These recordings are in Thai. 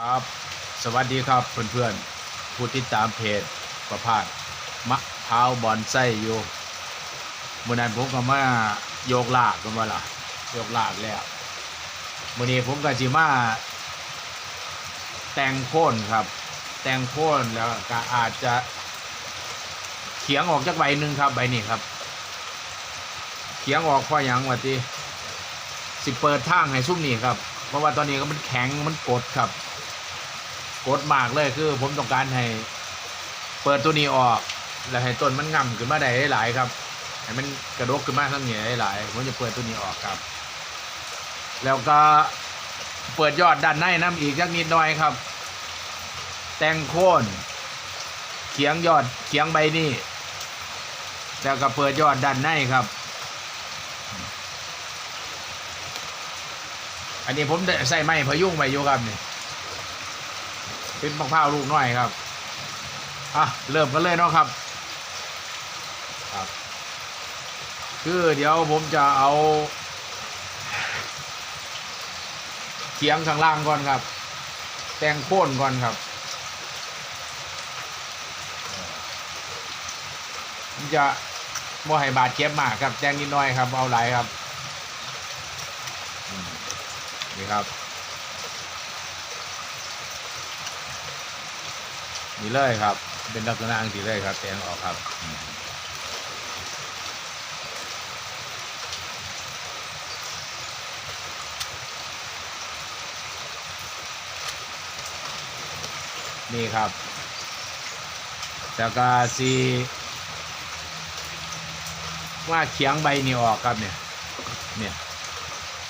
ครับ สวัสดีครับเพื่อนๆ ผู้ติดตามเพจประพาสมะพร้าวบอนไส้อยู่เมื่อนั้นผมก็มาโยกลากกันมาล่ะโยกลากแล้วมื่อนี้ผมก็จิมาแต่งโค่นครับ แต่งโค่นแล้วก็อาจจะเขียงออกจากใบหนึ่งครับใบนี้ครับ เขียงออกเพราะหยังวะทีสิเปิดทางให้ซุ้มนี่ครับ เพราะว่าตอนนี้ก็มันแข็งมันกดครับ กดมากเลยคือ ผมต้องการให้ เปิดตัวนี้ออก แล้วให้ต้นมันง่ำขึ้นมาได้หลายครับให้มันกระดกขึ้นมาทั้งเหนียหลายผมจะเปิดตัวนี้ออกครับ แล้วก็เปิดยอดด้านในน้ำอีกสักนิดหน่อยครับ แต่งโค่นเขียงยอดเขียงใบนี้แล้วก็เปิดยอดด้านในครับ อันนี้ผมใส่ไม้พยุงไปอยู่ครับนี่ เป็นมะพร้าวลูกน้อยครับอะเริ่มกันเลยเนาะครับครับ คือเดี๋ยวผมจะเอาเขียงข้างล่างก่อนครับ แตงโค่นก่อนครับจะบ่ให้บาดเจ็บมากครับแต่งนิดหน่อยครับ เอาหลายครับ นี่ครับ นี่เลยครับ เป็นลักษณะอังสีเลยครับแตงออกครับนี่ครับแล้วก็สีว่าเขียงใบนี่ออกครับเนี่ย เนี่ย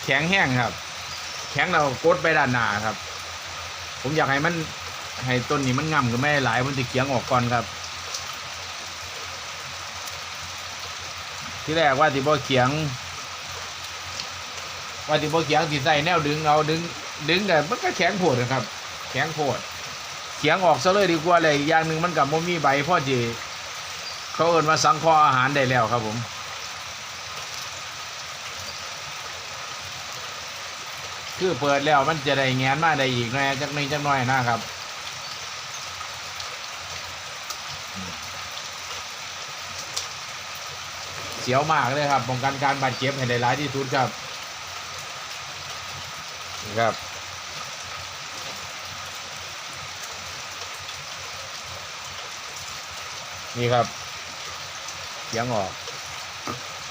แข็งแห้งครับ แข็งเรากดไปด้านหน้าครับ ผมอยากให้มัน ให้ต้นนี้มันงำก็ไม่หลายมันจะเขียงออกก่อนครับ ที่แรกว่าที่บ่เขียง ว่าที่บ่เขียงที่ใส่แนวดึงเอาดึง ดึงแต่มันก็แข็งโพดนะครับ แข็งโพดเขียงออกซะเลยดีกว่าเลยอย่างหนึ่งมันกับโมมีใบพ่อจีเขาเอินมาสังคราะห์อาหารได้แล้วครับผมคือเปิดแล้วมันจะได้แงนมาได้อีกแน่จักหน่อยจักหน่อยนะครับ เสียวมากเลยครับป้องกันการบาดเจ็บให้ได้ร้ายที่สุดครับนี่ครับนี่ครับเสียงออก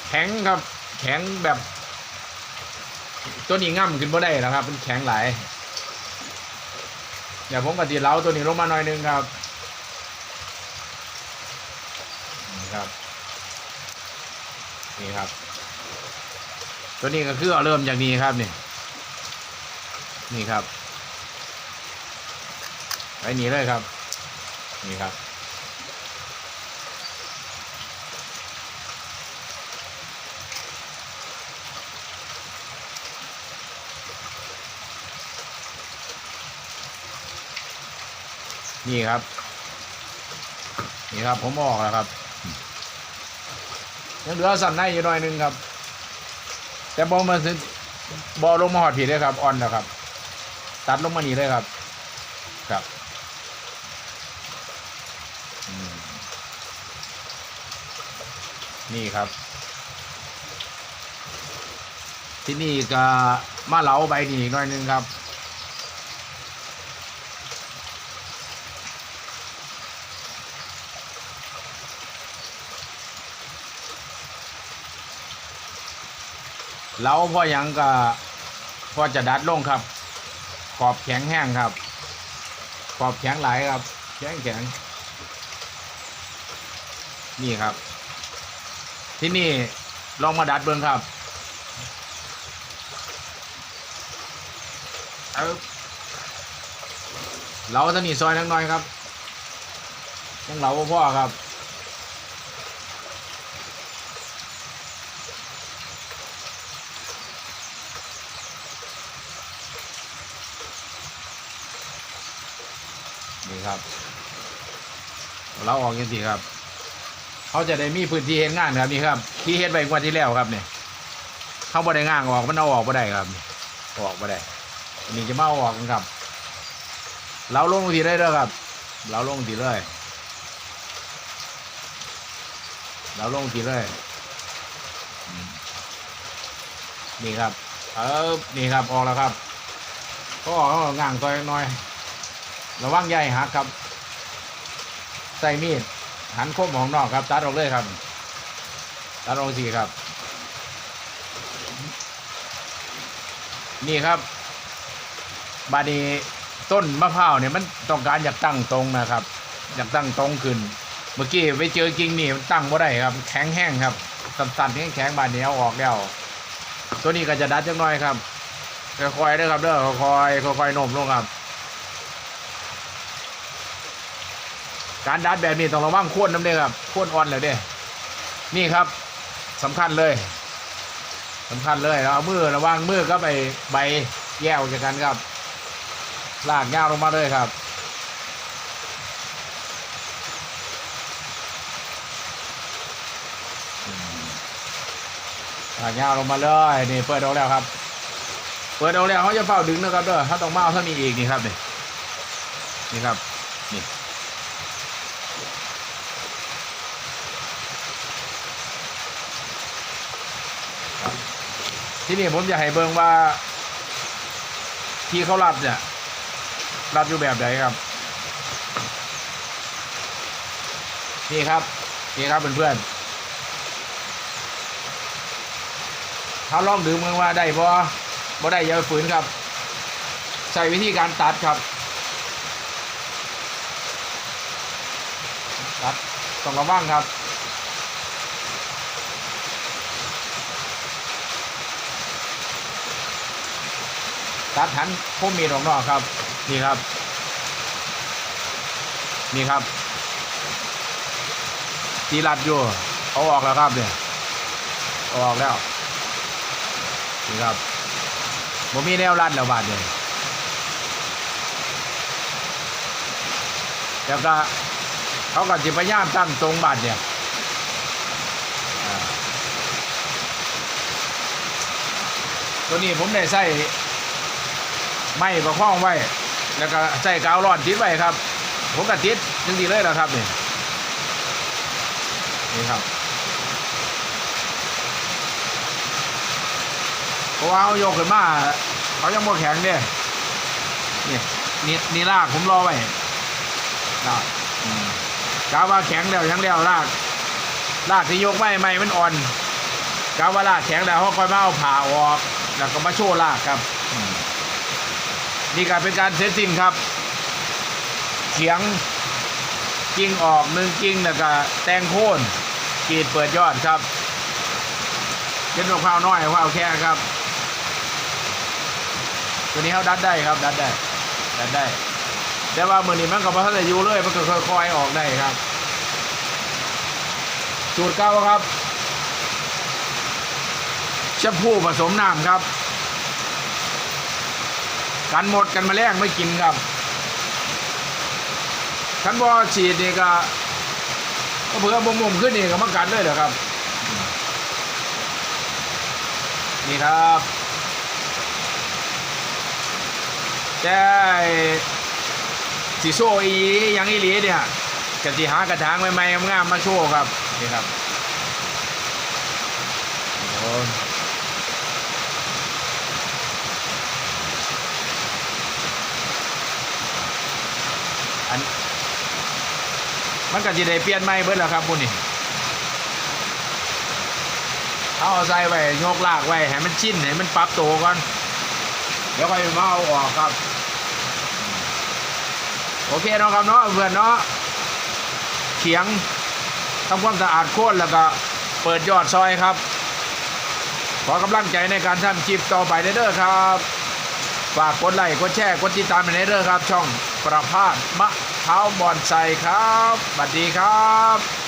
แข็งครับ แข็งแบบ ตัวนี้ง่ำขึ้นบ่ได้นะครับ มันแข็งหลายเดี๋ยวผมกติเล้าตัวนี้ลงมาหน่อยนึงครับนี่ครับ นี่ครับ ตัวนี้ก็คือเริ่มจากนี้ครับนี่นี่ครับไปนี้เลยครับ นี่ครับนี่ครับ นี่ครับผมออกแล้วครับ ยังเหลือสันในอยู่หน่อยหนึงครับ แต่บอมาถึงบอลงมาหอดผีเลยครับ อ่อนแล้วครับ ตัดลงมานี่เลยครับ ครับนี่ครับ ที่นี่ก็มาเหลาใบนี่หน่อยหนึงครับ เราพอหยังก็พอจะดัดลงครับขอบแข็งแห้งครับขอบแข็งหลายครับ แข็งแข็งนี่ครับ ที่นี่ลองมาดัดเบิ้งครับเอาเราตอนนี้ซอยนักน้อยครับยังเหลาบ่พ่อครับ ครับ เราออกยังสิครับ เขาจะได้มีพื้นที่เห็นงานครับนี่ครับ ที่เฮ็ดไปกว่าที่แล้วครับเนี่ยเขาบ่ได้ง่างออกมันเอาออกบ่ได้ครับ ออกบ่ได้อันนี้จะมาอออกกันครับ เราลงทีได้เด้อครับ เราลงทีเลยเราลงทีเลยอืมนี่ครับ เออนี่ครับออกแล้วครับ ก็ออกแล้วง่างตัวน้อย ระวังใหญ่หักครับ ใส่มีดหันคมของนอกครับ ตัดออกเลยครับ ตัดออกสีครับ นี่ครับ บาดีต้นมะพร้าวเนี่ยมันต้องการอยากตั้งตรงนะครับ อยากตั้งตรงขึ้น เมื่อกี้ไปเจอกิ่งนี่มันตั้งบ่ได้ครับ แข็งแห้งครับสั่นๆแข็งแข็งๆบาดนี้เอาออกแล้วตัวนี้ก็จะดัดจังน้อยครับค่อยๆเด้อครับเด้อค่อยๆค่อยๆโน้มลงครับ การดัดแบบนี้ต้องระวังโค่นน้ำเด้อครับโค่นอ่อนเลยเด้นี่ครับสำคัญเลยสำคัญเลยแล้วเอามือระวังมือก็ไปใบแย่ออกจากกันครับลากยาวลงมาเลยครับลากยาวลงมาเลยนี่เปิดออกแล้วครับ เปิดออกแล้วเขาจะเฝ้าดึงนะครับเด้อถ้าต้องมาเอาเท่านี้อีกนี่ครับนี่นี่ครับนี่ ที่นี่ผมจะให้เบิ่งว่า ที่เขารับเนี่ยรับอยู่แบบไหนครับ นี่ครับ นี่ครับเพื่อนๆถ้าลองดึงเมืองว่าได้บ่บ่ได้อย่าไปฝืนครับ ใช้วิธีการตัดครับ ตัดต้องระวังครับ ตัดหันพุ่มมีดออกนอกครับ นี่ครับ นี่ครับทีรัดอยู่เอาออกแล้วครับเนี่ยเอาออกแล้วนี่ครับผมมีแนวรัดแล้วบาดเนี่ยแล้วก็เขาก็จะพยายามตั้งตรงบาดเนี่ยตัวนี้ผมได้ใส่ ไม่ประคองไว้ แล้วก็ใส่กาวร้อนติดไว้ครับ ผมก็ติดจังดีเลยนะครับนี่นี่ครับเพราะว่าเอาโยกขึ้นมาเขายังบ่แข็งเนี่ยนี่นี่นี่ลากผมรอไว้ลากกาว่าแข็งแล้วยังแล้วลากลากที่ยกไว้ไม่มันอ่อนกาว่าลากแข็งแล้วเขาค่อยมาเอาผ่าออก แล้วก็มาโชว์ลากครับ นี่ก็เป็นการเซตสิ้นครับเขียงกิ่งออกหนึ่งกิ่งแล้วก็แตงโค่นกีดเปิดยอดครับเป็นมะพร้าวน้อยมะพร้าวแค่ครับ ตัวนี้เขาดัดได้ครับ ดัดได้ ดัดได้ แต่ว่ามือนี้มันก็บ่ทันได้อยู่เลยมันก็ค่อยๆออกได้ครับสูตรเก้าครับชมพูผสมน้ำครับ กันหมดกันมาแรงไม่กินครับคันบอฉีดนี่ก็ก็เผื่อบ่มุมขึ้นนี่ก็มากัดเลยเหรอครับ นี่ครับแต่สีโซ่อียังอีหลีเนี่ยกะสิหากระถางใหม่ๆงามๆมาโชว์ครับ นี่ครับโอ้ มันก็สิได้เปลี่ยนใหม่เบิดแล้วครับพวกนี้เอาใส่ไว้โยกลากไว้ให้มันชิ้นให้มันปรับตัวก่อน เดี๋ยวค่อยมาเอาออกครับ โอเคเนาะครับเนาะเพื่อนเนาะเขียงทำความสะอาดโค่นแล้วก็เปิดยอดซอยครับ ขอกำลังใจในการทำคลิปต่อไปเด้อครับ ฝากกดไลค์กดแชร์กดติดตามในเด้อครับ ช่องประพาสมะ เท้าบอนไซครับสวัสดีครับ